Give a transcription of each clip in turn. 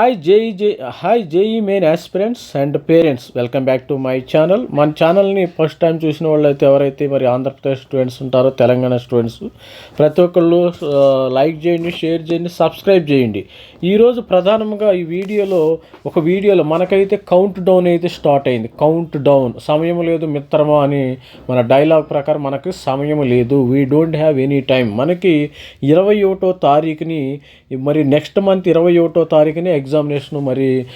Hi JEE J hi JEE main aspirants and parents welcome back to my channel మన ఛానల్ని first time చూసిన వాళ్ళు అయితే ఎవరైతే మరి ఆంధ్రప్రదేశ్ స్టూడెంట్స్ ఉంటారో తెలంగాణ స్టూడెంట్స్ ప్రతి ఒక్కళ్ళు లైక్ చేయండి షేర్ చేయండి సబ్స్క్రైబ్ చేయండి. ఈరోజు ప్రధానంగా ఈ వీడియోలో ఒక వీడియోలో మనకైతే కౌంట్ డౌన్ అయితే స్టార్ట్ అయింది. కౌంట్ డౌన్ సమయం లేదు మిత్రమా అని మన డైలాగ్ ప్రకారం మనకి సమయం లేదు. We don't have any time మనకి ఇరవై ఒకటో తారీఖుని మరి నెక్స్ట్ మంత్ ఇరవై ఒకటో తారీఖుని ఎగ్జామినేషన్ మరి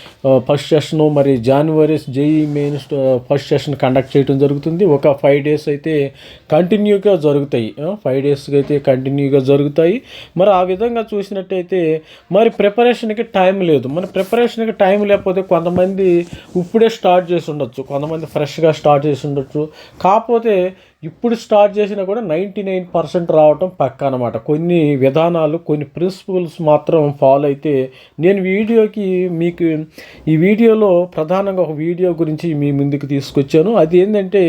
ఫస్ట్ సెషన్ మరి జనవరి JEE main first session conduct చేయడం జరుగుతుంది. ఒక ఫైవ్ డేస్ అయితే కంటిన్యూగా జరుగుతాయి. ఫైవ్ డేస్కి అయితే కంటిన్యూగా జరుగుతాయి. మరి ఆ విధంగా చూసినట్టయితే మరి ప్రిపరేషన్కి టైం లేదు. మరి ప్రిపరేషన్కి టైం లేకపోతే కొంతమంది ఇప్పుడే స్టార్ట్ చేసి ఉండొచ్చు. కొంతమంది ఫ్రెష్గా స్టార్ట్ చేసి ఉండొచ్చు. కాకపోతే ఇప్పుడు స్టార్ట్ చేసినా కూడా నైంటీ నైన్ పర్సెంట్ రావటం పక్క అనమాట కొన్ని విధానాలు కొన్ని ప్రిన్సిపల్స్ మాత్రం ఫాలో అయితే నేను వీడియోకి మీకు ఈ వీడియోలో ప్రధానంగా ఒక వీడియో గురించి మీ ముందుకు తీసుకొచ్చాను. అది ఏంటంటే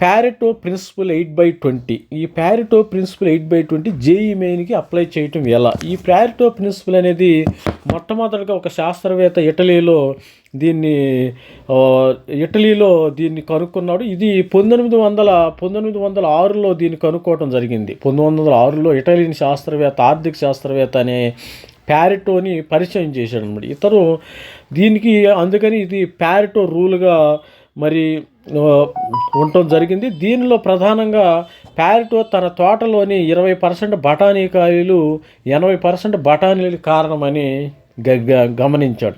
Pareto principle eight by twenty ఈ Pareto principle eight by twenty JEE మెయిన్కి apply చేయటం ఎలా? ఈ ప్యారెటో ప్రిన్సిపల్ అనేది మొట్టమొదటిగా ఒక శాస్త్రవేత్త ఇటలీలో దీన్ని ఇటలీలో దీన్ని కనుక్కున్నాడు. ఇది పంతొమ్మిది వందల పంతొమ్మిది వందల ఆరులో దీన్ని కనుక్కోవడం జరిగింది. పంతొమ్మిది వందల ఆరులో ఇటలీని శాస్త్రవేత్త ఆర్థిక శాస్త్రవేత్త అనే ప్యారెటోని పరిచయం చేశాడు అనమాట ఇతరు దీనికి అందుకని ఇది ప్యారెటో రూల్గా మరి ఉండటం జరిగింది. దీనిలో ప్రధానంగా ప్యారెటో తన తోటలోని ఇరవై పర్సెంట్ బఠానీ కాయలు ఎనభై పర్సెంట్ బఠానీలు కారణమని గమనించాడు.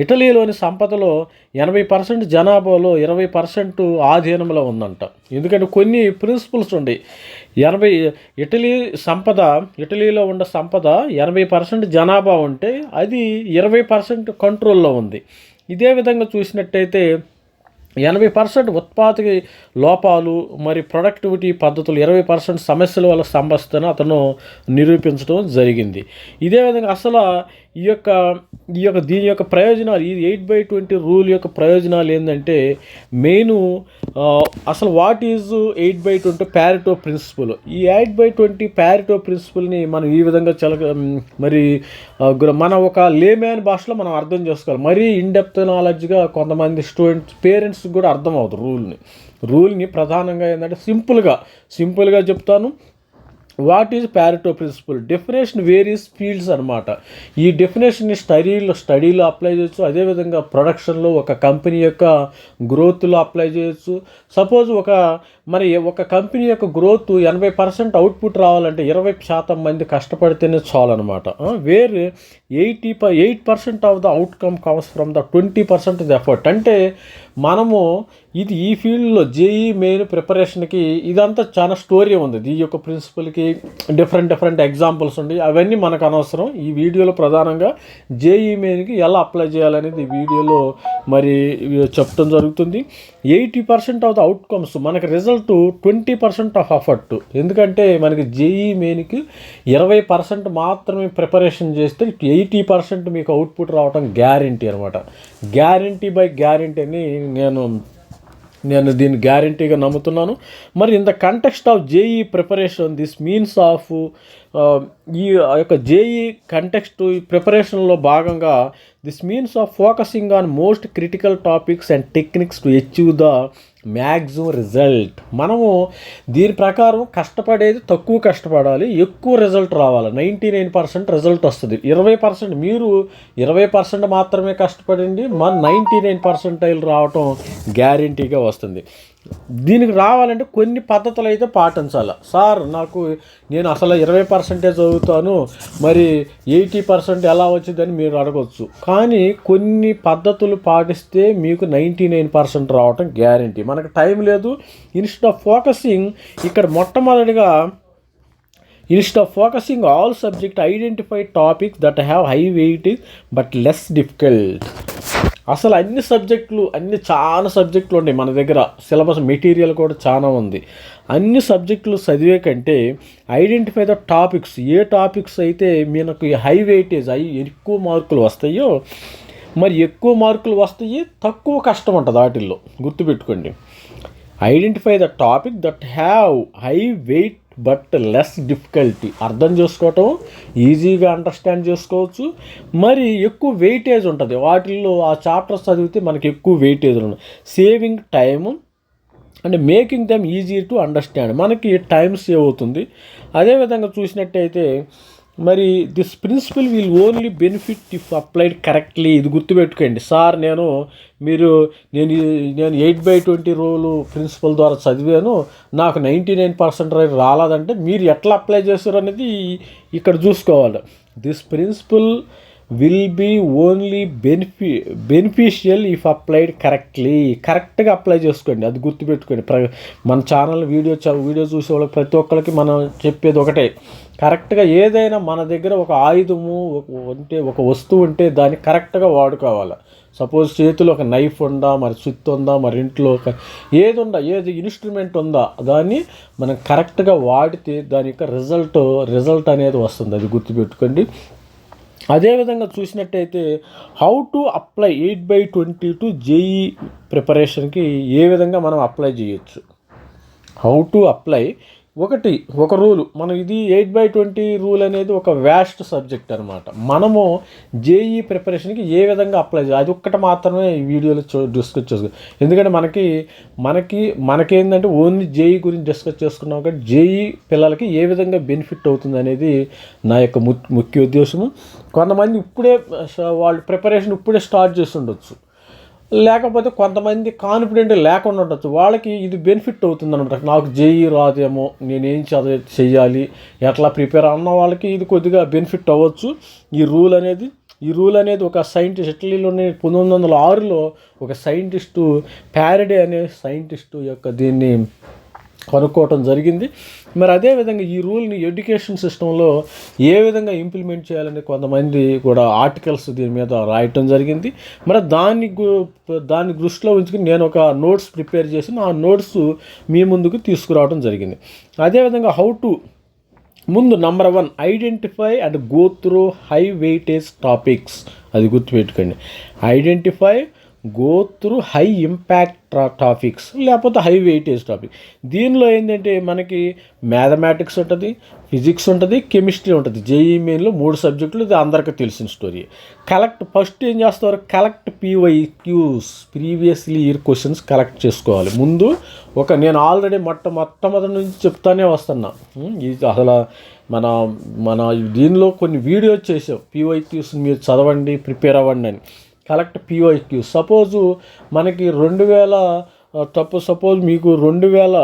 ఇటలీలోని సంపదలో ఎనభై పర్సెంట్ జనాభాలో ఇరవై పర్సెంట్ ఆధీనంలో ఉందంట. ఎందుకంటే కొన్ని ప్రిన్సిపల్స్ ఉండే. ఎనభై ఇటలీ సంపద ఇటలీలో ఉన్న సంపద ఎనభై పర్సెంట్ జనాభా ఉంటే అది ఇరవై పర్సెంట్ కంట్రోల్లో ఉంది. ఇదే విధంగా చూసినట్టయితే ఎనభై పర్సెంట్ ఉత్పాదక లోపాలు మరి ప్రొడక్టివిటీ పద్ధతులు ఇరవై పర్సెంట్ సమస్యల వల్ల సంభవిస్తుందని అతను నిరూపించడం జరిగింది. ఇదే విధంగా అసలు ఈ యొక్క ఈ యొక్క దీని యొక్క ప్రయోజనాలు ఈ ఎయిట్ బై ట్వంటీ రూల్ యొక్క ప్రయోజనాలు ఏంటంటే మెయిన్ అసలు what is eight by twenty Pareto principle ఈ ఎయిట్ బై ట్వంటీ ప్యారిటో ప్రిన్సిపల్ని మనం ఈ విధంగా చల మరి మన ఒక లేమ్యాన్ భాషలో మనం అర్థం చేసుకోవాలి. మరీ ఇన్డెప్త్ నాలెడ్జ్గా కొంతమంది స్టూడెంట్స్ పేరెంట్స్కి కూడా అర్థం అవుతుంది రూల్ని రూల్ని ప్రధానంగా ఏంటంటే సింపుల్గా సింపుల్గా చెప్తాను. What is Pareto principle? Definition various fields అనమాట ఈ డెఫినేషన్ని స్టడీలో స్టడీలో అప్లై చేయొచ్చు. అదేవిధంగా ప్రొడక్షన్లో ఒక కంపెనీ యొక్క గ్రోత్లో అప్లై చేయొచ్చు. సపోజ్ ఒక మరి ఒక కంపెనీ యొక్క గ్రోత్ ఎనభై పర్సెంట్ అవుట్పుట్ రావాలంటే ఇరవై శాతం మంది కష్టపడితేనే చాలన్నమాట. వేర్ ఎయిటీ ప eight percent of the outcome comes from the twenty percent the effort. అంటే మనము ఇది ఈ ఫీల్డ్లో జేఈ మెయిన్ ప్రిపరేషన్కి ఇదంతా చాలా స్టోరీ ఉంది. ఈ యొక్క ప్రిన్సిపల్కి డిఫరెంట్ డిఫరెంట్ ఎగ్జాంపుల్స్ ఉండి అవన్నీ మనకు అనవసరం. ఈ వీడియోలో ప్రధానంగా జేఈ మెయిన్కి ఎలా అప్లై చేయాలనేది ఈ వీడియోలో మరి చెప్పడం జరుగుతుంది. Eighty percent of the outcomes మనకి result twenty percent of effort ఎందుకంటే మనకి జేఈ మెయిన్కి ఇరవై పర్సెంట్ మాత్రమే ప్రిపరేషన్ చేస్తే ఎయిటీ పర్సెంట్ మీకు అవుట్పుట్ రావడం గ్యారంటీ అనమాట గ్యారంటీ బై గ్యారంటీ అని నేను నేను దీన్ని గ్యారంటీగా నమ్ముతున్నాను. మరి in the context of JEE preparation this means of ఈ యొక్క జేఈ కంటెక్స్ట్ ఈ ప్రిపరేషన్లో భాగంగా this means of focusing on most critical topics and techniques to achieve the maximum result. మనము దీని ప్రకారం కష్టపడేది తక్కువ కష్టపడాలి ఎక్కువ రిజల్ట్ రావాలి. నైంటీ నైన్ పర్సెంట్ రిజల్ట్ వస్తుంది. ఇరవై పర్సెంట్ మీరు ఇరవై పర్సెంట్ మాత్రమే కష్టపడండి మన నైంటీ నైన్ పర్సెంటైల్ రావటం గ్యారంటీగా వస్తుంది. దీనికి రావాలంటే కొన్ని పద్ధతులు అయితే పాటించాలి. సార్ నాకు నేను అసలు ఇరవై పర్సెంటే చదువుతాను మరి ఎయిటీ పర్సెంట్ ఎలా వచ్చిందని మీరు అడగవచ్చు కానీ కొన్ని పద్ధతులు పాటిస్తే మీకు నైంటీ నైన్ పర్సెంట్ రావటం గ్యారంటీ. మనకు టైం లేదు. ఇన్స్టెడ్ ఆఫ్ ఫోకసింగ్ ఇక్కడ మొట్టమొదటిగా instead of focusing all subject identify topics that have high weight but less difficult. అసలు అన్ని సబ్జెక్టులు అన్ని చాలా సబ్జెక్టులు ఉన్నాయి. మన దగ్గర సిలబస్ మెటీరియల్ కూడా చాలా ఉంది. అన్ని సబ్జెక్టులు చదివే కంటే ఐడెంటిఫై ద టాపిక్స్ ఏ టాపిక్స్ అయితే మనకు హై వెయిటేజ్ అవి ఎక్కువ మార్కులు వస్తాయో మరి ఎక్కువ మార్కులు వస్తాయి తక్కువ కష్టం ఉంటుంది వాటిల్లో. గుర్తుపెట్టుకోండి. Identify the topic that have high weight but less difficulty. అర్థం చేసుకోవటం ఈజీగా అండర్స్టాండ్ చేసుకోవచ్చు. మరి ఎక్కువ వెయిటేజ్ ఉంటుంది. వాటిల్లో ఆ చాప్టర్స్ చదివితే మనకి ఎక్కువ వెయిటేజ్ ఉంటుంది. సేవింగ్ టైము అంటే making them easy to understand. మనకి టైం సేవ్ అవుతుంది. అదేవిధంగా చూసినట్టయితే మరి this principle will only benefit if applied correctly ఇది గుర్తుపెట్టుకోండి. సార్ నేను మీరు నేను నేను eight by twenty rule principle ద్వారా చదివాను. నాకు నైంటీ నైన్ పర్సెంట్ రాలేదంటే మీరు ఎట్లా అప్లై చేస్తారు అనేది ఇక్కడ చూసుకోవాలి. This principle will be only benefi beneficial if applied correctly కరెక్ట్గా అప్లై చేసుకోండి. అది గుర్తుపెట్టుకోండి. ప్ర మన ఛానల్ వీడియో వీడియో చూసే వాళ్ళకి ప్రతి ఒక్కరికి మనం చెప్పేది ఒకటే. కరెక్ట్గా ఏదైనా మన దగ్గర ఒక ఆయుధము ఒక- ఉంటే ఒక వస్తువు ఉంటే దాన్ని కరెక్ట్గా వాడుకోవాలి. సపోజ్ చేతిలో ఒక నైఫ్ ఉందా మరి సుత్తి ఉందా మరి ఇంట్లో ఒక ఏది ఉందా ఏది ఇన్స్ట్రుమెంట్ ఉందా దాన్ని మనం కరెక్ట్గా వాడితే దాని యొక్క రిజల్ట్ రిజల్ట్ అనేది వస్తుంది. అది గుర్తుపెట్టుకోండి. అదేవిధంగా చూసినట్టయితే how to apply eight by twenty to JEE ప్రిపరేషన్కి ఏ విధంగా మనం అప్లై చేయొచ్చు? హౌ టు అప్లై ఒకటి ఒక రూల్. మనం ఇది ఎయిట్ బై ట్వంటీ రూల్ అనేది ఒక వ్యాస్ట్ సబ్జెక్ట్ అనమాట మనము జేఈ ప్రిపరేషన్కి ఏ విధంగా అప్లై చేయాలి? అది ఒక్కటి మాత్రమే ఈ వీడియోలో చూ డిస్కస్ చేసుకో ఎందుకంటే మనకి మనకి మనకేంటంటే ఓన్లీ జేఈ గురించి డిస్కస్ చేసుకున్నాం కాబట్టి జేఈ పిల్లలకి ఏ విధంగా బెనిఫిట్ అవుతుంది అనేది నా యొక్క ము ముఖ్య ఉద్దేశము. కొంతమంది ఇప్పుడే వాళ్ళు ప్రిపరేషన్ ఇప్పుడే స్టార్ట్ చేసి ఉండొచ్చు లేకపోతే కొంతమంది కాన్ఫిడెంట్ లేకుండా ఉండొచ్చు. వాళ్ళకి ఇది బెనిఫిట్ అవుతుంది అనమాట. నాకు జేఈ రాదేమో నేనేం చదివి చేయాలి ఎట్లా ప్రిపేర్ అన్న వాళ్ళకి ఇది కొద్దిగా బెనిఫిట్ అవ్వచ్చు. ఈ రూల్ అనేది ఈ రూల్ అనేది ఒక సైంటిస్ట్ ఇటలీలోని పంతొమ్మిది వందల ఆరులో ఒక సైంటిస్టు ప్యారడే అనే సైంటిస్టు యొక్క దీన్ని కనుక్కోవటం జరిగింది. మరి అదేవిధంగా ఈ రూల్ని ఎడ్యుకేషన్ సిస్టంలో ఏ విధంగా ఇంప్లిమెంట్ చేయాలని కొంతమంది కూడా ఆర్టికల్స్ దీని మీద రాయటం జరిగింది. మరి దాన్ని గు- దాన్ని దృష్టిలో ఉంచుకుని నేను ఒక నోట్స్ ప్రిపేర్ చేసి ఆ నోట్స్ మీ ముందుకు తీసుకురావడం జరిగింది. అదేవిధంగా హౌ టు ముందు number one identify and go through high weightage topics అది గుర్తుపెట్టుకోండి. Identify go through high impact topics లేకపోతే హై వెయిటేజ్ టాపిక్ దీనిలో ఏంటంటే మనకి మ్యాథమెటిక్స్ ఉంటుంది ఫిజిక్స్ ఉంటుంది కెమిస్ట్రీ ఉంటుంది. జేఈ మెయిన్లో మూడు సబ్జెక్టులు ఇది అందరికీ తెలిసిన స్టోరీ కలెక్ట్ ఫస్ట్ ఏం చేస్తారు? Collect P Y Qs previously year questions collect చేసుకోవాలి. ముందు ఒక నేను ఆల్రెడీ మొట్ట మొట్టమొదటి నుంచి చెప్తానే వస్తున్నా. ఇది అసలు మన మన దీనిలో కొన్ని వీడియోస్ చేసాం పీవైక్యూస్ మీరు చదవండి ప్రిపేర్ అవ్వండి అని. కలెక్ట్ పీవైక్యూ సపోజు మనకి రెండు వేల తప్పు సపోజ్ మీకు రెండు వేల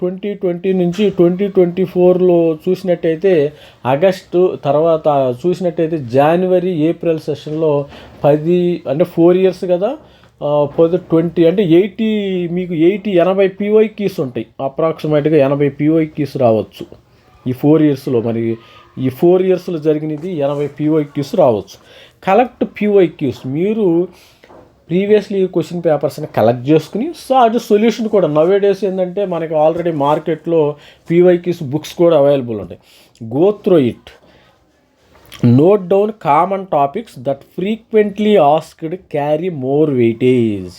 ట్వంటీ ట్వంటీ నుంచి ట్వంటీ ట్వంటీ ఫోర్లో చూసినట్టయితే ఆగస్టు తర్వాత చూసినట్టయితే జనవరి ఏప్రిల్ సెషన్లో పది అంటే ఫోర్ ఇయర్స్ కదా పొద్దు ట్వంటీ అంటే ఎయిటీ మీకు ఎయిటీ ఎనభై పీవై కీస్ ఉంటాయి. అప్రాక్సిమేట్గా ఎనభై పీవై కీస్ రావచ్చు. ఈ ఫోర్ ఇయర్స్లో మరి ఈ ఫోర్ ఇయర్స్లో జరిగినది ఎనభై పీవై క్యూస్ రావచ్చు. కలెక్ట్ పీవై క్యూస్ మీరు ప్రీవియస్లీ క్వశ్చన్ పేపర్స్ని కలెక్ట్ చేసుకుని సో అది సొల్యూషన్ కూడా. నవే డేస్ ఏంటంటే మనకి ఆల్రెడీ మార్కెట్లో పీవైక్యూస్ బుక్స్ కూడా అవైలబుల్ ఉంటాయి. Go through it note down common topics that frequently asked carry more weightage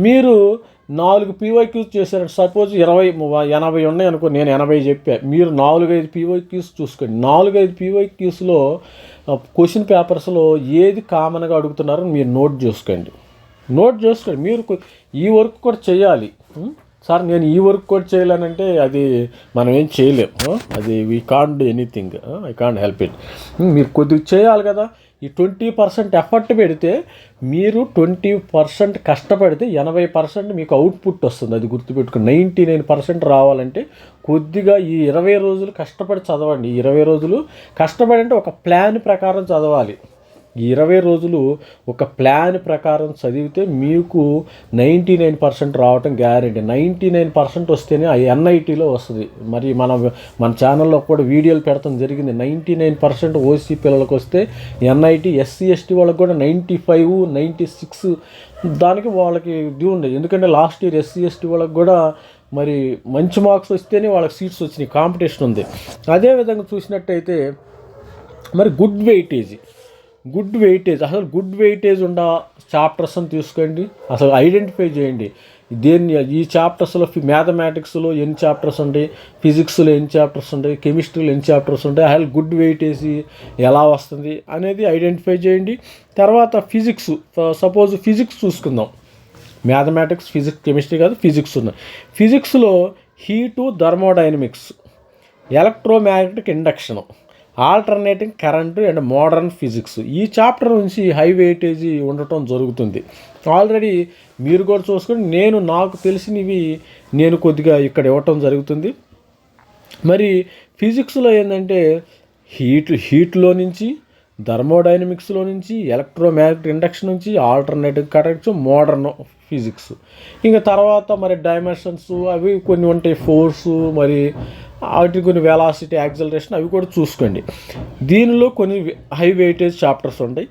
మీరు నాలుగు పీవైక్యూస్ చేశారంటే సపోజ్ ఇరవై ఎనభై ఉన్నాయి అనుకో నేను ఎనభై చెప్పా. మీరు నాలుగైదు పీవైక్యూస్ చూసుకోండి. నాలుగైదు పీవైక్యూస్లో క్వశ్చన్ పేపర్స్లో ఏది కామన్గా అడుగుతున్నారో మీరు నోట్ చేసుకోండి. నోట్ చేసుకోండి. మీరు ఈ వర్క్ కూడా చేయాలి. సార్ నేను ఈ వర్క్ కూడా చేయలేనంటే అది మనం ఏం చేయలేము అది we can't do anything I can't help it మీరు కొద్దిగా చేయాలి కదా. ఈ ట్వంటీ పర్సెంట్ ఎఫర్ట్ పెడితే మీరు ట్వంటీ పర్సెంట్ కష్టపడితే ఎనభై పర్సెంట్ మీకు అవుట్పుట్ వస్తుంది. అది గుర్తుపెట్టుకుని నైంటీ నైన్ పర్సెంట్ రావాలంటే కొద్దిగా ఈ ఇరవై రోజులు కష్టపడి చదవండి. ఈ ఇరవై రోజులు కష్టపడి అంటే ఒక ప్లాన్ ప్రకారం చదవాలి. ఈ ఇరవై రోజులు ఒక ప్లాన్ ప్రకారం చదివితే మీకు నైంటీ నైన్ పర్సెంట్ రావటం గ్యారెంటీ. నైంటీ నైన్ పర్సెంట్ వస్తేనే ఆ ఎన్ఐటీలో వస్తుంది. మరి మన మన ఛానల్లో కూడా వీడియోలు పెడతాం జరిగింది. నైంటీ నైన్ పర్సెంట్ ఓసీ పిల్లలకు వస్తే ఎన్ఐటీ ఎస్సీ ఎస్టీ వాళ్ళకి కూడా నైంటీ ఫైవ్ నైంటీ సిక్స్ దానికి వాళ్ళకి డ్యూ ఉండేది ఎందుకంటే లాస్ట్ ఇయర్ ఎస్సీ ఎస్టీ వాళ్ళకి కూడా మరి మంచి మార్క్స్ వస్తేనే వాళ్ళకి సీట్స్ వచ్చినాయి. కాంపిటీషన్ ఉంది. అదేవిధంగా చూసినట్టయితే మరి గుడ్ వెయిటేజీ. గుడ్ వెయిటేజ్ అసలు గుడ్ వెయిటేజ్ ఉన్న చాప్టర్స్ అని తీసుకోండి అసలు ఐడెంటిఫై చేయండి. దేన్ని ఈ చాప్టర్స్లో మ్యాథమెటిక్స్లో ఎన్ని చాప్టర్స్ ఉంటాయి ఫిజిక్స్లో ఎన్ని చాప్టర్స్ ఉంటాయి కెమిస్ట్రీలో ఎన్ని చాప్టర్స్ ఉంటాయి హెల్ గుడ్ వెయిటేజ్ ఎలా వస్తుంది అనేది ఐడెంటిఫై చేయండి. తర్వాత ఫిజిక్స్ సపోజ్ ఫిజిక్స్ చూసుకుందాం. మ్యాథమెటిక్స్ ఫిజిక్స్ కెమిస్ట్రీ కాదు ఫిజిక్స్ ఉన్నాయి. ఫిజిక్స్లో heat thermodynamics electromagnetic induction alternating current and modern physics. ఈ చాప్టర్ నుంచి హై వెయిటేజీ ఉండటం జరుగుతుంది. ఆల్రెడీ మీరు కూడా చూసుకొని నేను నాకు తెలిసినవి నేను కొద్దిగా ఇక్కడ ఇవ్వటం జరుగుతుంది. మరి ఫిజిక్స్లో ఏంటంటే హీట్ హీట్లో నుంచి థర్మోడైనమిక్స్లో నుంచి ఎలక్ట్రోమ్యాగ్నెటిక్ ఇండక్షన్ నుంచి ఆల్టర్నేటివ్ కరెంట్స్ మోడర్న్ ఫిజిక్స్. ఇంకా తర్వాత మరి డైమెన్షన్స్ అవి కొన్ని ఉంటాయి ఫోర్సు మరి వాటి కొన్ని వెలాసిటీ యాక్సలరేషన్ అవి కూడా చూసుకోండి. దీనిలో కొన్ని హై వెయిటేజ్ చాప్టర్స్ ఉంటాయి.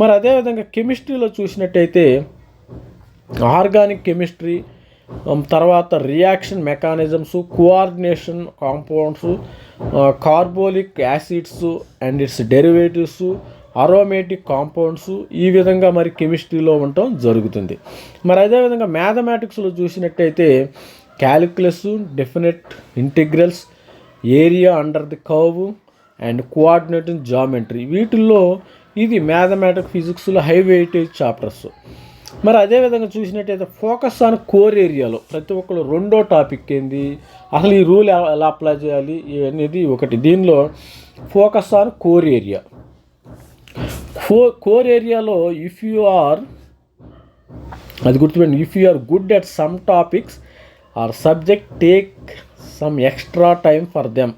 మరి అదేవిధంగా కెమిస్ట్రీలో చూసినట్టయితే ఆర్గానిక్ కెమిస్ట్రీ um, తర్వాత reaction mechanisms coordination compounds carbolic acids and its derivatives aromatic compounds ఈ విధంగా మరి కెమిస్ట్రీలో ఉండటం జరుగుతుంది. మరి అదేవిధంగా మ్యాథమెటిక్స్లో చూసినట్టయితే calculus definite integrals area under the curve and coordinating geometry వీటిల్లో ఇది మ్యాథమెటిక్ ఫిజిక్స్లో హై వెయిటేజ్ చాప్టర్స్ మరి అదేవిధంగా చూసినట్టయితే ఫోకస్ ఆన్ కోర్ ఏరియాలో ప్రతి ఒక్కరు రెండో టాపిక్ ఏంది? అసలు ఈ రూల్ ఎలా అప్లై చేయాలి? అనేది ఒకటి. దీనిలో ఫోకస్ ఆన్ కోర్ ఏరియా ఫో కోర్ ఏరియాలో ఇఫ్ యు ఆర్ అది గుర్తుపెట్టండి if you are good at some topics or subject take some extra time for them.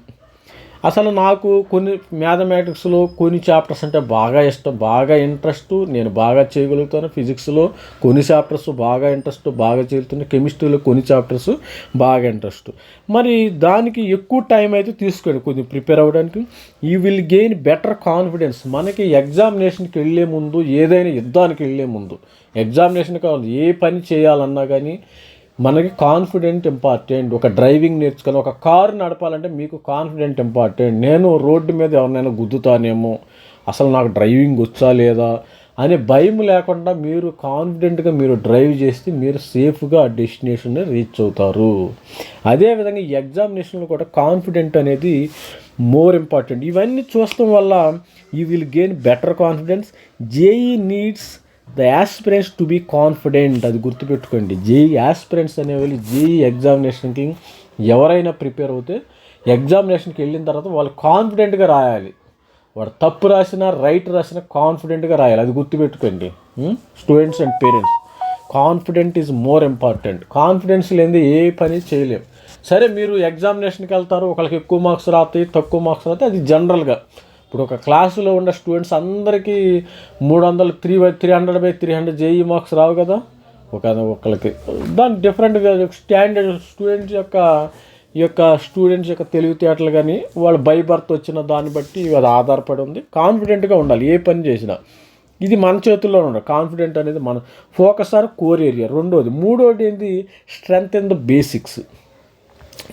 అసలు నాకు కొన్ని మ్యాథమెటిక్స్లో కొన్ని చాప్టర్స్ అంటే బాగా ఇష్టం బాగా ఇంట్రెస్ట్ నేను బాగా చేయగలుగుతాను ఫిజిక్స్లో కొన్ని చాప్టర్స్ బాగా ఇంట్రెస్ట్ బాగా చేయగలుగుతాను కెమిస్ట్రీలో కొన్ని చాప్టర్స్ బాగా ఇంట్రెస్ట్. మరి దానికి ఎక్కువ టైం అయితే తీసుకోండి కొంచెం ప్రిపేర్ అవ్వడానికి. ఈ విల్ గెయిన్ బెటర్ కాన్ఫిడెన్స్. మనకి ఎగ్జామినేషన్కి వెళ్ళే ముందు ఏదైనా యుద్ధానికి వెళ్ళే ముందు ఎగ్జామినేషన్ కావాలి ఏ పని చేయాలన్నా కానీ మనకి కాన్ఫిడెంట్ ఇంపార్టెంట్ ఒక డ్రైవింగ్ నేర్చుకొని ఒక కారు నడపాలంటే మీకు కాన్ఫిడెంట్ ఇంపార్టెంట్ నేను రోడ్డు మీద ఎవరినైనా గుద్దుతానేమో అసలు నాకు డ్రైవింగ్ వచ్చా లేదా అనే భయం లేకుండా మీరు కాన్ఫిడెంట్గా మీరు డ్రైవ్ చేస్తే మీరు సేఫ్గా ఆ రీచ్ అవుతారు. అదేవిధంగా ఈ ఎగ్జామినేషన్లో కూడా కాన్ఫిడెంట్ అనేది మోర్ ఇంపార్టెంట్ ఇవన్నీ చూస్తాం వల్ల you will gain better confidence JEE needs the aspirants to be confident అది గుర్తుపెట్టుకోండి. జేఈ యాస్పిరెంట్స్ అనేవాళ్ళు జేఈ ఎగ్జామినేషన్కి ఎవరైనా ప్రిపేర్ అవుతే ఎగ్జామినేషన్కి వెళ్ళిన తర్వాత వాళ్ళు కాన్ఫిడెంట్గా రాయాలి. వాడు తప్పు రాసినా రైట్ రాసినా కాన్ఫిడెంట్గా రాయాలి. అది గుర్తుపెట్టుకోండి. Students and parents confident is more important confidence లేనిది ఏ పని చేయలేము సరే మీరు ఎగ్జామినేషన్కి వెళ్తారు ఒకరికి ఎక్కువ మార్క్స్ రాతాయి తక్కువ మార్క్స్ రాతాయి అది జనరల్గా ఇప్పుడు ఒక క్లాసులో ఉన్న స్టూడెంట్స్ అందరికీ మూడు వందలు three by three hundred by three hundred JEE marks రావు కదా? ఒక ఒకరికి దాని డిఫరెంట్గా స్టాండర్డ్ స్టూడెంట్స్ యొక్క ఈ యొక్క స్టూడెంట్స్ యొక్క తెలివితేటలు కానీ వాళ్ళు బై బర్త్ వచ్చిన దాన్ని బట్టి అది ఆధారపడి ఉంది. కాన్ఫిడెంట్గా ఉండాలి ఏ పని చేసినా. ఇది మన చేతుల్లో ఉండదు కాన్ఫిడెంట్ అనేది మన ఫోకస్ ఆర్ కోర్ ఏరియా. రెండోది మూడోది ఏంటి స్ట్రెంగ్త్ ఇన్ ద బేసిక్స్.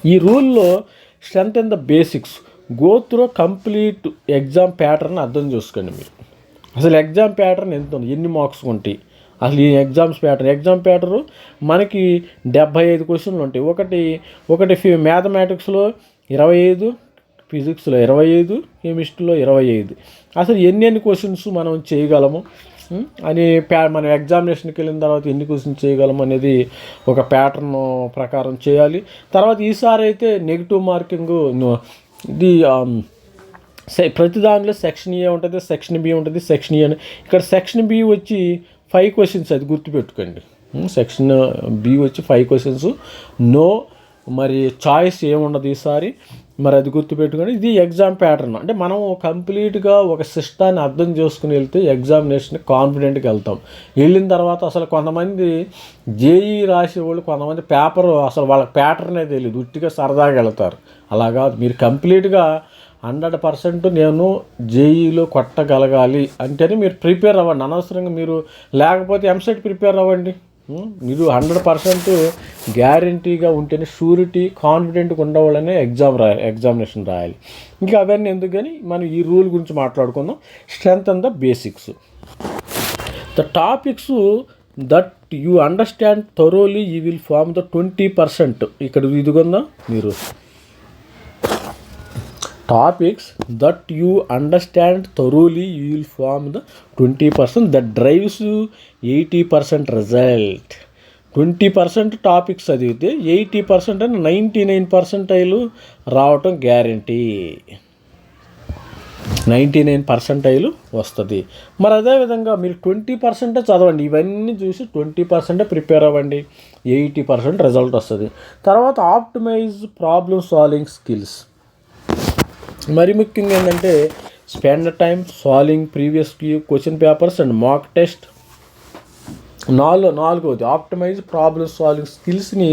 ఈ రూల్లో strength in the basics. Go through complete exam pattern అర్థం చేసుకోండి మీరు. అసలు ఎగ్జామ్ ప్యాటర్న్ ఎంత ఉంది? ఎన్ని మార్క్స్ ఉంటాయి? అసలు ఈ ఎగ్జామ్స్ ప్యాటర్న్ ఎగ్జామ్ ప్యాటర్న్ మనకి డెబ్భై ఐదు క్వశ్చన్లు ఉంటాయి. ఒకటి ఒకటి ఫి మ్యాథమెటిక్స్లో ఇరవై ఐదు ఫిజిక్స్లో ఇరవై ఐదు కెమిస్ట్రీలో ఇరవై ఐదు. అసలు ఎన్ని ఎన్ని క్వశ్చన్స్ మనం చేయగలము? అని ప్యా మనం ఎగ్జామినేషన్కి వెళ్ళిన తర్వాత ఎన్ని క్వశ్చన్స్ చేయగలం అనేది ఒక ప్యాటర్న్ ప్రకారం చేయాలి. తర్వాత ఈసారి అయితే నెగిటివ్ మార్కింగ్ ఇది సె- ప్రతి దానిలో సెక్షన్ ఏ ఉంటుంది సెక్షన్ బి ఉంటుంది సెక్షన్ ఏ అని. ఇక్కడ సెక్షన్ బి వచ్చి ఫైవ్ క్వశ్చన్స్ అది గుర్తుపెట్టుకోండి. సెక్షన్ బి వచ్చి ఫైవ్ క్వశ్చన్స్ నో మరి చాయిస్ ఏముండదు ఈసారి. మరి అది గుర్తుపెట్టుకొని ఇది ఎగ్జామ్ ప్యాటర్న్ అంటే మనం కంప్లీట్గా ఒక సిస్టాన్ని అర్థం చేసుకుని వెళ్తే ఎగ్జామినేషన్ కాన్ఫిడెంట్గా వెళ్తాం. వెళ్ళిన తర్వాత అసలు కొంతమంది జేఈ రాసే వాళ్ళు కొంతమంది పేపర్ అసలు వాళ్ళ ప్యాటర్నే తెలియదు ఉట్టిగా సరదాగా వెళ్తారు. అలాగా మీరు కంప్లీట్గా హండ్రెడ్ పర్సెంట్ నేను జేఈలో కొట్టగలగాలి అంటేనే మీరు ప్రిపేర్ అవ్వండి. అనవసరంగా మీరు లేకపోతే ఎంసెట్ ప్రిపేర్ అవ్వండి. మీరు హండ్రెడ్ పర్సెంట్ గ్యారంటీగా ఉంటేనే షూరిటీ కాన్ఫిడెంట్గా ఉండవాళ్ళనే ఎగ్జామ్ రాయాలి ఎగ్జామినేషన్ రాయాలి. ఇంకా అవన్నీ ఎందుకు కానీ మనం ఈ రూల్ గురించి మాట్లాడుకుందాం. Strength and the basics. The topics that you understand thoroughly you will form the twenty percent. ఇక్కడ ఇదిగొందా మీరు. Topics that you understand thoroughly you will form the twenty percent that drives eighty percent result twenty percent topics చదివితే eighty percent అని ninety nine percentile రావటం guarantee ninety nine percentile వస్తుంది. మరి అదేవిధంగా మీరు ట్వంటీ పర్సెంటే చదవండి. ఇవన్నీ చూసి ట్వంటీ పర్సెంటే ప్రిపేర్ అవ్వండి. ఎయిటీ పర్సెంట్ రిజల్ట్ వస్తుంది. తర్వాత ఆప్టిమైజ్ ప్రాబ్లమ్ సాల్వింగ్ స్కిల్స్ మరి ముఖ్యంగా ఏంటంటే spend time solving previous question papers and mock test నాలుగు నాలుగవది ఆప్టమైజ్ ప్రాబ్లమ్ సాల్వింగ్ స్కిల్స్ని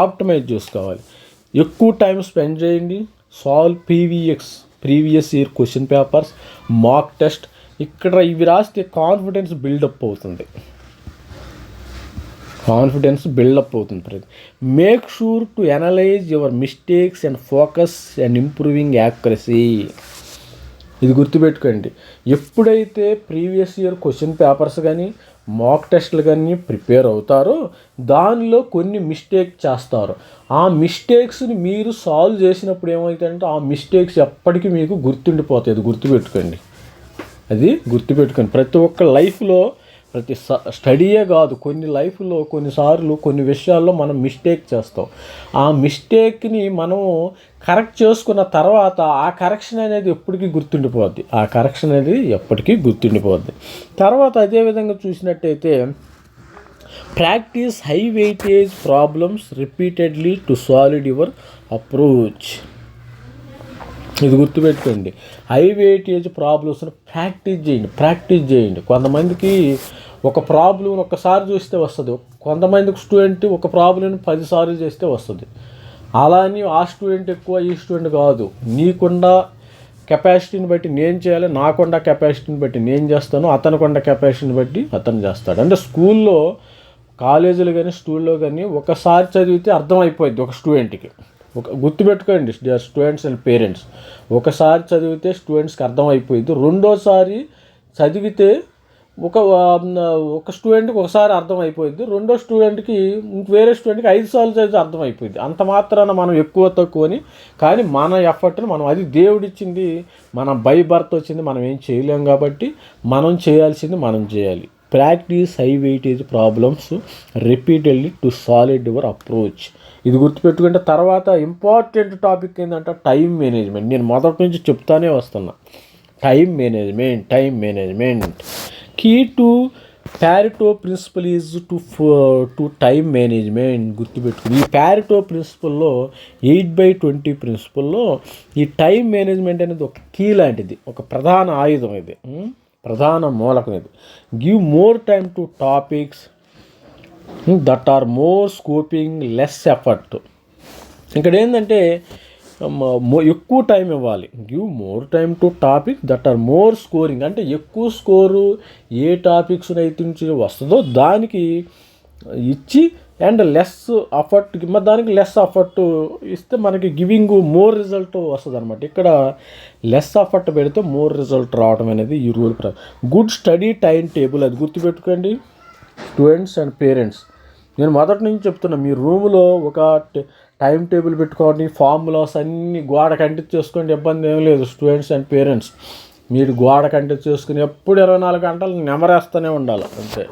ఆప్టమైజ్ చేసుకోవాలి. ఎక్కువ టైం స్పెండ్ చేయండి. Solve previous previous year question papers mock test ఇక్కడ ఇవి రాస్తే కాన్ఫిడెన్స్ బిల్డప్ అవుతుంది. కాన్ఫిడెన్స్ బిల్డప్ అవుతుంది ప్రతి make sure to analyse your mistakes and focus and improving accuracy ఇది గుర్తుపెట్టుకోండి. ఎప్పుడైతే ప్రీవియస్ ఇయర్ క్వశ్చన్ పేపర్స్ కానీ మాక్ టెస్ట్లు కానీ ప్రిపేర్ అవుతారో దానిలో కొన్ని మిస్టేక్ చేస్తారు. ఆ మిస్టేక్స్ని మీరు సాల్వ్ చేసినప్పుడు ఏమవుతాయంటే ఆ మిస్టేక్స్ ఎప్పటికీ మీకు గుర్తుండిపోతాయి. అది గుర్తుపెట్టుకోండి. అది గుర్తుపెట్టుకోండి. ప్రతి ఒక్క లైఫ్లో ప్రతి స- స్టడీయే కాదు కొన్ని లైఫ్లో కొన్నిసార్లు కొన్ని విషయాల్లో మనం మిస్టేక్ చేస్తాం. ఆ మిస్టేక్ని మనం కరెక్ట్ చేసుకున్న తర్వాత ఆ కరెక్షన్ అనేది ఎప్పటికీ గుర్తుండిపోద్ది. ఆ కరెక్షన్ అనేది ఎప్పటికీ గుర్తుండిపోద్ది. తర్వాత అదేవిధంగా చూసినట్టయితే practice high weightage problems repeatedly to solid your approach. ఇది గుర్తుపెట్టుకోండి. హై వెయిటేజ్ ప్రాబ్లమ్స్ని ప్రాక్టీస్ చేయండి ప్రాక్టీస్ చేయండి. కొంతమందికి ఒక ప్రాబ్లం ఒక్కసారి చూస్తే వస్తుంది. కొంతమందికి స్టూడెంట్ ఒక ప్రాబ్లం పదిసార్లు చేస్తే వస్తుంది. అలా అని ఆ స్టూడెంట్ ఎక్కువ ఈ స్టూడెంట్ కాదు. నీకున్న కెపాసిటీని బట్టి నేను చేయాలి నాకున్న కెపాసిటీని బట్టి నేను చేస్తాను కొండ కెపాసిటీని బట్టి అతను చేస్తాడు. అంటే స్కూల్లో కాలేజీలో కానీ స్కూల్లో కానీ ఒకసారి చదివితే అర్థమైపోయింది ఒక స్టూడెంట్కి. ఒక గుర్తుపెట్టుకోండి స్టూడెంట్స్ అండ్ పేరెంట్స్ ఒకసారి చదివితే స్టూడెంట్స్కి అర్థమైపోయింది. రెండోసారి చదివితే ఒక ఒక స్టూడెంట్కి ఒకసారి అర్థమైపోయింది. రెండో స్టూడెంట్కి వేరే స్టూడెంట్కి ఐదు సార్లు చదివితే అర్థమైపోయింది. అంత మాత్రాన మనం ఎక్కువ తక్కువని కానీ మన ఎఫర్ట్ని మనం అది దేవుడిచ్చింది మన బై బర్త్ వచ్చింది మనం ఏం చేయలేం కాబట్టి మనం చేయాల్సింది మనం చేయాలి. Practice high weightage problems repeatedly to solid your approach. ఇది గుర్తుపెట్టుకుంటే తర్వాత ఇంపార్టెంట్ టాపిక్ ఏంటంటే టైం మేనేజ్మెంట్. నేను మొదటి నుంచి చెప్తానే వస్తున్నా. Time management time management. Key to Pareto principle is to to time management గుర్తుపెట్టుకుని. ఈ ప్యారిటో ప్రిన్సిపల్లో ఎయిట్ బై ట్వంటీ ప్రిన్సిపల్లో ఈ టైం మేనేజ్మెంట్ అనేది ఒక కీ లాంటిది. ఒక ప్రధాన ఆయుధం ఇది. ప్రధాన మూలకం ఇది. Give more time to topics that are more scoping less effort ఇక్కడ ఏంటంటే ఎక్కువ టైం ఇవ్వాలి. Give more time to topic that are more scoring అంటే ఎక్కువ స్కోరు ఏ టాపిక్స్ అయితే నుంచి వస్తుందో దానికి ఇచ్చి అండ్ లెస్ అఫర్ట్ మరి దానికి లెస్ అఫర్ట్ ఇస్తే మనకి గివింగ్ మోర్ రిజల్ట్ వస్తుంది అనమాట ఇక్కడ లెస్ అఫర్ట్ పెడితే మోర్ రిజల్ట్ రావడం అనేది ఈ rule good study time table అది గుర్తుపెట్టుకోండి. Students and parents. నేను మొదటి నుంచి చెప్తున్నా మీ రూమ్లో ఒక టైం టేబుల్ పెట్టుకోండి ఫార్ములాస్ అన్నీ గోడ కంటిట్ చేసుకోండి ఇబ్బంది ఏం లేదు స్టూడెంట్స్ అండ్ పేరెంట్స్. మీరు గోడ కంటిట్ చేసుకుని ఎప్పుడు ఇరవై నాలుగు గంటలు నెమరేస్తూనే ఉండాలి అంతే.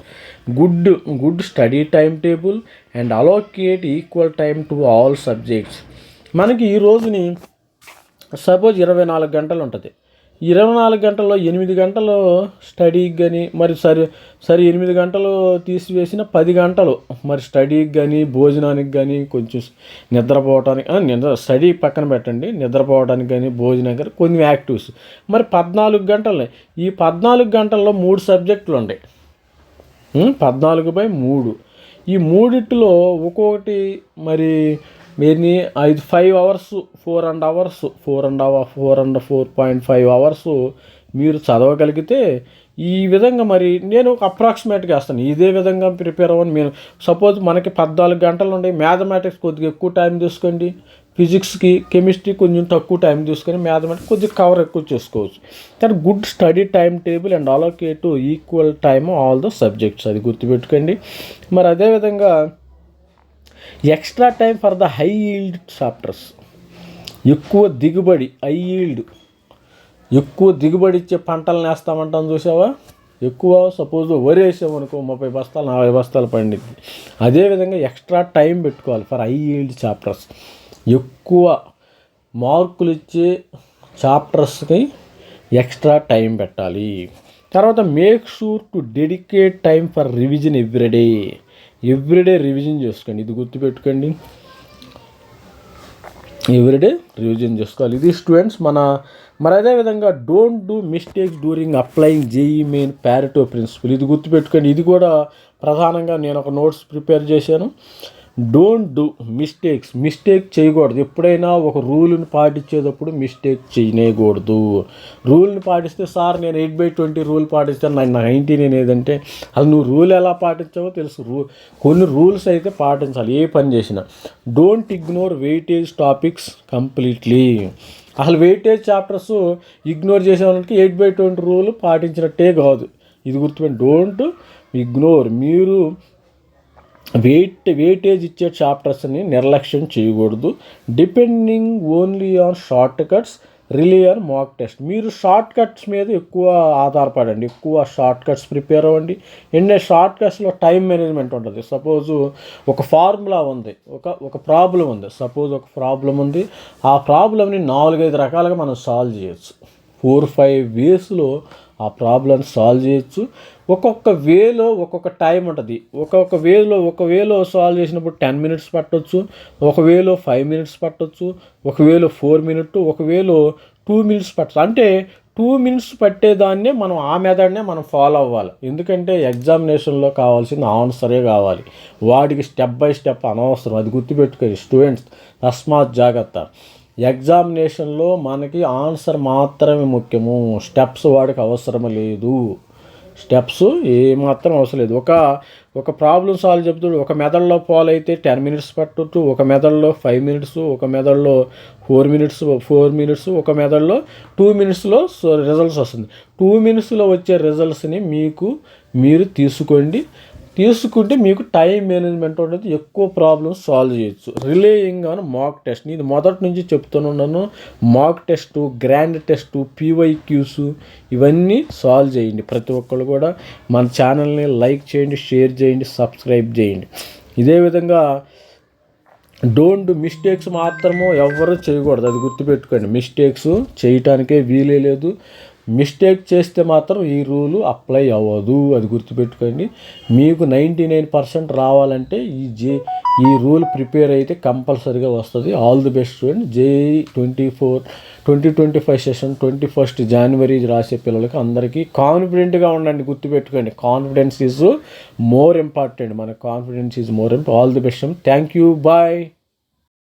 Good good study time table and allocate equal time to all subjects. మనకి ఈ రోజుని సపోజ్ ఇరవై నాలుగు గంటలు ఉంటుంది. ఇరవై నాలుగు గంటల్లో ఎనిమిది గంటలు స్టడీకి కానీ మరి సరే సరే ఎనిమిది గంటలు తీసివేసిన పది గంటలు. మరి స్టడీకి కానీ భోజనానికి కానీ కొంచెం నిద్రపోవటానికి నిద్ర స్టడీ పక్కన పెట్టండి. నిద్రపోవడానికి కానీ భోజనం కానీ కొన్ని యాక్టివ్స్. మరి పద్నాలుగు గంటలు. ఈ పద్నాలుగు గంటల్లో మూడు సబ్జెక్టులు ఉన్నాయి పద్నాలుగు బై మూడు. ఈ మూడిట్లో ఒక్కొక్కటి మరి మీరుని ఐదు five hours four and hours four and hour four and four point five hours మీరు చదవగలిగితే ఈ విధంగా మరి నేను ఒక అప్రాక్సిమేట్గా వేస్తాను ఇదే విధంగా ప్రిపేర్ అవ్వని మీరు సపోజ్ మనకి పద్నాలుగు గంటలు ఉండే మ్యాథమెటిక్స్ కొద్దిగా ఎక్కువ టైం తీసుకోండి. ఫిజిక్స్కి కెమిస్ట్రీ కొంచెం తక్కువ టైం తీసుకొని మ్యాథమెటిక్స్ కొద్దిగా కవర్ ఎక్కువ చేసుకోవచ్చు. కానీ good study time table and allocate equal time all the subjects అది గుర్తుపెట్టుకోండి. మరి అదేవిధంగా extra time for the high yield chapters ఎక్కువ దిగుబడి హై ఈల్డ్ ఎక్కువ దిగుబడి ఇచ్చే పంటలు వేస్తామంటాం చూసావా ఎక్కువ సపోజ్ వరి వేసామనుకో ముప్పై బస్తాలు నలభై బస్తాలు పండింది. అదేవిధంగా ఎక్స్ట్రా టైం పెట్టుకోవాలి ఫర్ హై ఈల్డ్ చాప్టర్స్ ఎక్కువ మార్కులు ఇచ్చే చాప్టర్స్కి ఎక్స్ట్రా టైం పెట్టాలి. తర్వాత make sure to dedicate time for revision everyday everyday revision చేసుకోండి. ఇది గుర్తుపెట్టుకోండి. ఎవ్రీడే రివిజన్ చేసుకోవాలి. ఇది స్టూడెంట్స్ మన మరి అదేవిధంగా don't do mistakes during applying JEE main Pareto principle ఇది గుర్తుపెట్టుకోండి. ఇది కూడా ప్రధానంగా నేను ఒక నోట్స్ ప్రిపేర్ చేశాను. డోంట్ డూ మిస్టేక్స్ మిస్టేక్ చేయకూడదు. ఎప్పుడైనా ఒక రూల్ని పాటించేటప్పుడు మిస్టేక్ చేయకూడదు రూల్ని పాటిస్తే సార్ నేను ఎయిట్ బై ట్వంటీ రూల్ పాటిస్తాను నాకు నైంటీ నేను ఏదంటే అది నువ్వు రూల్ ఎలా పాటించావో తెలుసు. రూ కొన్ని రూల్స్ అయితే పాటించాలి. ఏ పని చేసినా. Don't ignore weightage topics completely అసలు వెయిటేజ్ చాప్టర్స్ ఇగ్నోర్ చేసే వాళ్ళకి ఎయిట్ బై ట్వంటీ రూల్ పాటించినట్టే కాదు. ఇది గుర్తుపెట్టి డోంట్ ఇగ్నోర్ మీరు వెయిట్ వెయిటేజ్ ఇచ్చే చాప్టర్స్ని నిర్లక్ష్యం చేయకూడదు. Depending only on short cuts rely on mock test. మీరు షార్ట్ కట్స్ మీద ఎక్కువ ఆధారపడండి. ఎక్కువ షార్ట్ కట్స్ ప్రిపేర్ అవ్వండి. ఎన్నే షార్ట్ కట్స్లో టైం మేనేజ్మెంట్ ఉంటుంది. సపోజు ఒక ఫార్ములా ఉంది. ఒక ఒక ప్రాబ్లం ఉంది. సపోజ్ ఒక ప్రాబ్లం ఉంది. ఆ ప్రాబ్లమ్ని నాలుగైదు రకాలుగా మనం సాల్వ్ చేయొచ్చు. ఫోర్ ఫైవ్ వేస్లో ఆ ప్రాబ్లమ్ సాల్వ్ చేయొచ్చు. ఒక్కొక్క వేలో ఒక్కొక్క టైం ఉంటుంది. ఒక్కొక్క వేలో ఒక వేలో సాల్వ్ చేసినప్పుడు టెన్ మినిట్స్ పట్టొచ్చు ఒక వేలో ఫైవ్ మినిట్స్ పట్టొచ్చు ఒక వేలో ఫోర్ మినిట్ ఒక వేలో టూ మినిట్స్ పట్టచ్చు. అంటే టూ మినిట్స్ పట్టేదాన్నే మనం ఆ మెథడ్నే మనం ఫాలో అవ్వాలి. ఎందుకంటే ఎగ్జామినేషన్లో కావాల్సింది ఆన్సరే కావాలి. వాడికి స్టెప్ బై స్టెప్ అనవసరం. అది గుర్తుపెట్టుకోండి స్టూడెంట్స్ తస్మాత్ జాగ్రత్త. ఎగ్జామినేషన్లో మనకి ఆన్సర్ మాత్రమే ముఖ్యము. స్టెప్స్ వాడికి అవసరం లేదు. స్టెప్స్ ఏమాత్రం అవసరం లేదు. ఒక ఒక ప్రాబ్లం సాల్వ్ చెప్తాడు ఒక మెథడ్లో ఫాలో అయితే టెన్ మినిట్స్ పట్టొచ్చు ఒక మెథడ్లో ఫైవ్ మినిట్స్ ఒక మెథడ్లో ఫోర్ మినిట్స్ ఫోర్ మినిట్స్ ఒక మెథడ్లో టూ మినిట్స్లో రిజల్ట్స్ వస్తుంది. టూ మినిట్స్లో వచ్చే రిజల్ట్స్ని మీకు మీరు తీసుకోండి. తీసుకుంటే మీకు టైం మేనేజ్మెంట్ అనేది ఎక్కువ ప్రాబ్లమ్స్ సాల్వ్ చేయొచ్చు. రిలేయింగ్ అని మాక్ టెస్ట్ నేను మొదటి నుంచి చెప్తున్నాను mock test grand test PYQs ఇవన్నీ సాల్వ్ చేయండి. ప్రతి ఒక్కరు కూడా మన ఛానల్ని లైక్ చేయండి షేర్ చేయండి సబ్స్క్రైబ్ చేయండి. ఇదే విధంగా డోంట్ మిస్టేక్స్ మాత్రము ఎవరు చేయకూడదు. అది గుర్తుపెట్టుకోండి. మిస్టేక్స్ చేయటానికే వీలే లేదు. మిస్టేక్ చేస్తే మాత్రం ఈ రూలు అప్లై అవ్వదు. అది గుర్తుపెట్టుకోండి. మీకు నైంటీ నైన్ పర్సెంట్ రావాలంటే ఈ జే ఈ రూల్ ప్రిపేర్ అయితే కంపల్సరీగా వస్తుంది. All the best student JEE twenty four twenty twenty five session twenty first జనవరి రాసే పిల్లలకి అందరికీ కాన్ఫిడెంట్గా ఉండండి గుర్తుపెట్టుకోండి. కాన్ఫిడెన్స్ ఈజ్ మోర్ ఇంపార్టెంట్ మన confidence is more important all the best thank you bye